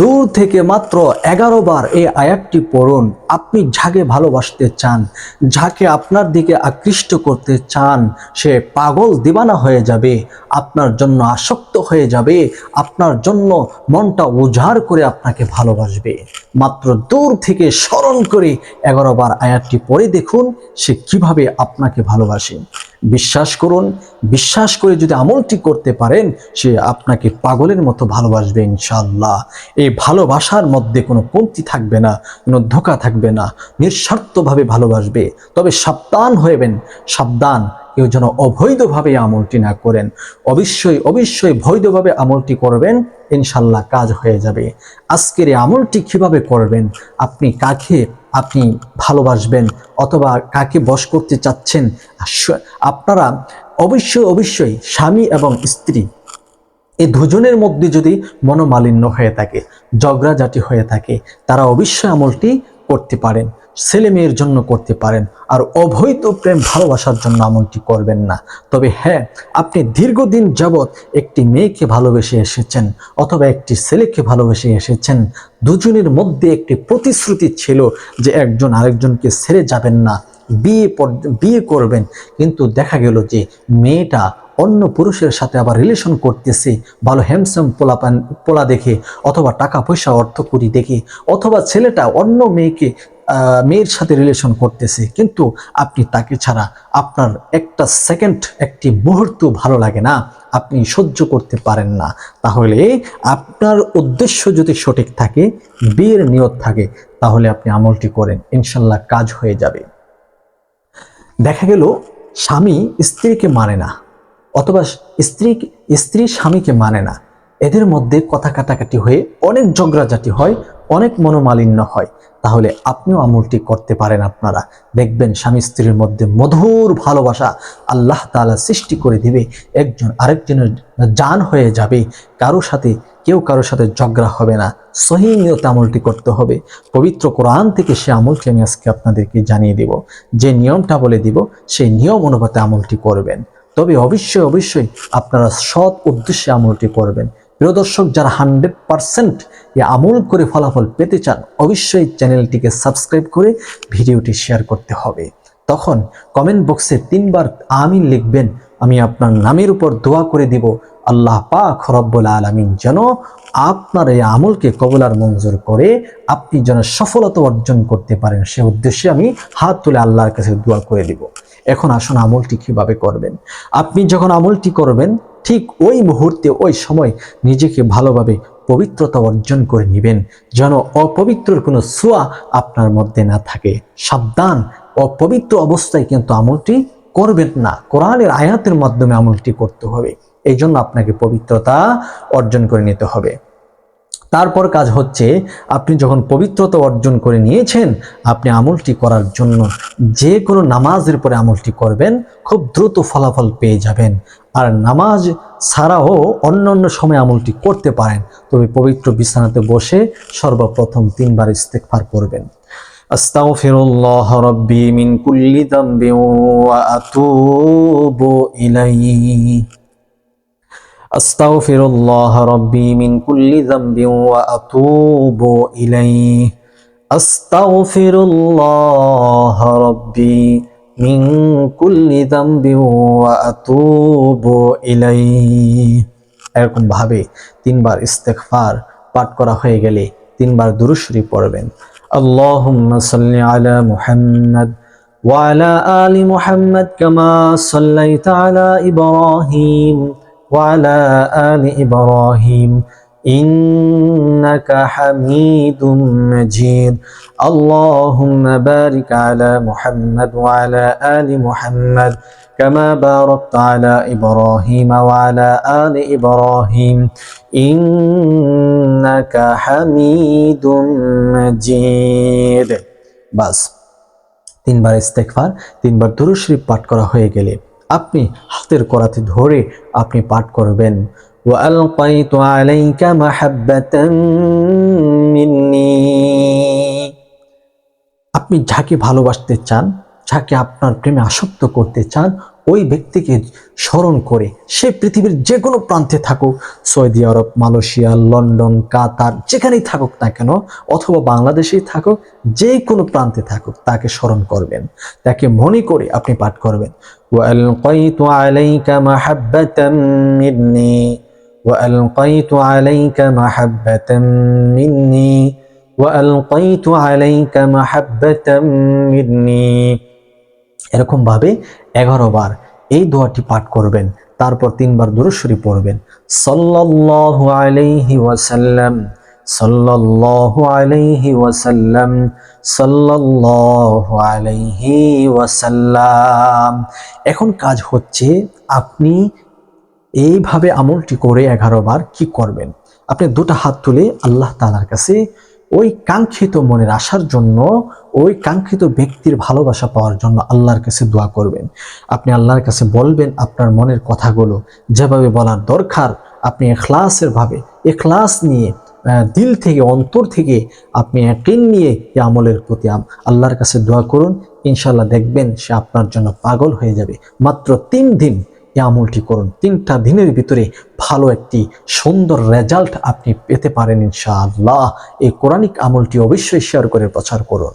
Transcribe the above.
দূর থেকে মাত্র এগারো বার এই আয়াতটি পড়ুন। আপনি যাকে ভালোবাসতে চান যাকে আপনার দিকে আকৃষ্ট করতে চান, সে পাগল দিবানা হয়ে যাবে, আপনার জন্য আসক্ত হয়ে যাবে, আপনার জন্য মনটা উজাড় করে আপনাকে ভালোবাসবে। মাত্র দূর থেকে স্মরণ করে এগারো বার আয়াতটি পড়ে দেখুন, সে কীভাবে আপনাকে ভালোবাসে। বিশ্বাস করুন, বিশ্বাস করে যদি আমলটি করতে পারেন, সে আপনাকে পাগলের মতো ভালোবাসবে ইনশাল্লাহ এই ভালোবাসার মধ্যে কোনো কমতি থাকবে না, কোনো ধোকা থাকবে না, নিঃস্বার্থভাবে ভালোবাসবে। তবে সাবধান হইবেন সাবধান। কেউ যেন অবৈধভাবে আমলটি না করেন। অবশ্যই অবশ্যই বৈধভাবে আমলটি করবেন ইনশাল্লাহ কাজ হয়ে যাবে। আজকের এই আমলটি কীভাবে করবেন? আপনি কাকে, আপনি ভালোবাসবেন অথবা কাকে বশ করতে চাচ্ছেন? আপনারা অবশ্যই অবশ্যই স্বামী এবং স্ত্রী এই দুজনের মধ্যে যদি মনোমালিন্য হয়ে থাকে ঝগড়া ঝগড়াঝাটি হয়ে থাকে, তারা অবশ্যই আমলটি করতে পারেন, ছেলে মেয়ের জন্য করতে পারেন, আর অবৈধ প্রেম ভালোবাসার জন্য আমলটি করবেন না। তবে হ্যাঁ আপনি দীর্ঘদিন যাবৎ একটি মেয়েকে ভালোবেসে এসেছেন অথবা একটি ছেলেকে ভালোবেসে এসেছেন, দুজনের মধ্যে একটি প্রতিশ্রুতি ছিল যে একজন আরেকজনকে ছেড়ে যাবেন না, বিয়ে বিয়ে করবেন। কিন্তু দেখা গেল যে মেয়েটা অন্য পুরুষের সাথে আবার রিলেশন করতেছে। ভালো হ্যামসাম পোলা পোলা দেখে, অথবা টাকা পয়সা অর্থ করি দেখে, অথবা ছেলেটা অন্য মেয়েকে মেয়ের সাথে রিলেশন করতেছে। কিন্তু আপনি তাকে ছাড়া আপনার একটা সেকেন্ড একটি মুহূর্ত ভালো লাগে না। আপনি সহ্য করতে পারেন না। তাহলে আপনার উদ্দেশ্য যদি সঠিক থাকে, বিয়ের নিয়ত থাকে, তাহলে আপনি আমলটি করেন। ইনশাল্লাহ কাজ হয়ে যাবে। দেখা গেল, স্বামী স্ত্রীকে মানে না। অথবা স্ত্রী স্ত্রী স্বামীকে মানে না। এদের মধ্যে কথা কাটাকাটি হয়ে অনেক ঝগড়াঝাটি হয়, অনেক মনোমালিন্য হয়। তাহলে আপনিও আমলটি করতে পারেন আপনারা। দেখবেন স্বামী স্ত্রীর মধ্যে মধুর ভালোবাসা আল্লাহ তাআলা সৃষ্টি করে দিবে। একজন আরেকজনের জান হয়ে যাবে। কারও সাথে, কেউ কারোর সাথে ঝগড়া হবে না। সহি আমলটি করতে হবে। পবিত্র কোরআন থেকে সে আমলটি আমি আজকে আপনাদেরকে জানিয়ে দিব। যে নিয়মটা বলে দিব, সেই নিয়ম অনুপাতে আমলটি করবেন। তবে অবশ্যই অবশ্যই আপনারা সৎ উদ্দেশ্যে আমলটি করবেন। প্রিয় দর্শক, যারা হান্ড্রেড পারসেন্ট এই আমল করে ফলাফল পেতে চান, অবশ্যই চ্যানেলটিকে সাবস্ক্রাইব করে ভিডিওটি শেয়ার করতে হবে। তখন কমেন্ট বক্সে তিনবার আমিন লিখবেন, আমি আপনার নামের উপর দোয়া করে দিব, আল্লাহ পাক রব্বুল আলমিন যেন আপনার এই আমলকে কবলার মঞ্জুর করে, আপনি যেন সফলতা অর্জন করতে পারেন, সে উদ্দেশ্যে আমি হাত তুলে আল্লাহর কাছে দোয়া করে দিব। এখন আসুন আমলটি কীভাবে করবেন। আপনি যখন আমলটি করবেন, ঠিক ওই মুহূর্তে, ওই সময় নিজেকে ভালোভাবে পবিত্রতা অর্জন করে নেবেন, যেন অপবিত্রর কোনো সোয়া আপনার মধ্যে না থাকে। সাবধান, অপবিত্র অবস্থায় কিন্তু আমলটি করবেন না। কোরআনের আয়াতের মাধ্যমে আমলটি করতে হবে। এই জন্য আপনাকে পবিত্রতা অর্জন করে নিতে হবে। তারপর কাজ হচ্ছে আপনি যখন পবিত্রতা অর্জন করে নিয়েছেন, আপনি আমলটি করার জন্য যে কোনো নামাজের পরে আমলটি করবেন, খুব দ্রুত ফলাফল পেয়ে যাবেন। আর নামাজ ছাড়াও অন্য অন্য সময় আমলটি করতে পারেন। তবে পবিত্র বিছানাতে বসে সর্বপ্রথম তিনবার ইস্তেকফার করবেন। আস্তাগফিরুল্লাহ রাব্বি মিন কুল্লি যামবিন ওয়া আতুবু ইলাইহি। أستغفر الله ربي من كل ذنب وأتوب إليه أستغفر الله ربي من كل ذنب وأتوب إليه এরকম ভাবে তিনবার ইস্তেগফার পাঠ করা হয়ে গেলে তিনবার দুরুশরী পড়বেন আল্লাহুম্মা সাল্লি আলা মুহাম্মদ وعلى آل محمد كما صليت على إبراهيم وعلى آل إبراهيم إنك حميد مجيد اللهم بارك على محمد وعلى آل محمد كما باركت على إبراهيم وعلى آل إبراهيم إنك حميد مجيد بس তিনবার ইস্তেকফার তিনবার দুরূদ শরীফ পাঠ করা হয়ে গেলে আপনি হাতের করাতে ধরে আপনি পাঠ করবেন وألقيت عليك محبة مني আপনি যাকে ভালোবাসতে চান যাকে আপনার প্রেমে আসক্ত করতে চান ওই ব্যক্তিকে স্মরণ করে সে পৃথিবীর যে কোনো প্রান্তে থাকুক Saudi Arab Malaysia London Qatar যেখানেই থাকুক না কেন অথবা বাংলাদেশেই থাকুক যে কোনো প্রান্তে থাকুক তাকে স্মরণ করবেন তাকে মনে করে আপনি পাঠ করবেন وألقيت عليك محبة مني وألقيت عليك محبة مني وألقيت عليك محبة مني এরকম ভাবে এগারো বার এই দোয়াটি পাঠ করবেন, তারপর তিনবার দুরুশ্বরী পড়বেন। সাল্লাল্লাহু আলাইহি ওয়াসাল্লাম, সাল্লাল্লাহু আলাইহি ওয়াসাল্লাম, সাল্লাল্লাহু আলাইহি ওয়াসাল্লাম। এখন কাজ হচ্ছে আপনি এইভাবে আমলটি করে এগারো বার কি করবেন? আপনি দুটো হাত তুলে আল্লাহ তালার কাছে ওই কাঙ্ক্ষিত মনের আসার জন্য, ওই কাঙ্ক্ষিত ব্যক্তির ভালোবাসা পাওয়ার জন্য আল্লাহর কাছে দোয়া করবেন। আপনি আল্লাহর কাছে বলবেন আপনার মনের কথাগুলো। যেভাবে বলার দরকার, আপনি এখলাসের ভাবে, এখলাস নিয়ে দিল থেকে, অন্তর থেকে আপনি একদিন নিয়ে এই আমলের প্রতি আল্লাহর কাছে দোয়া করুন। ইনশাল্লাহ দেখবেন সে আপনার জন্য পাগল হয়ে যাবে। মাত্র তিন দিন এই আমলটি করুন। তিনটা দিনের ভিতরে ভালো একটি সুন্দর রেজাল্ট আপনি পেতে পারেন ইনশাআল্লাহ। এই কোরআনিক আমলটি অবশ্যই শেয়ার করে প্রচার করুন।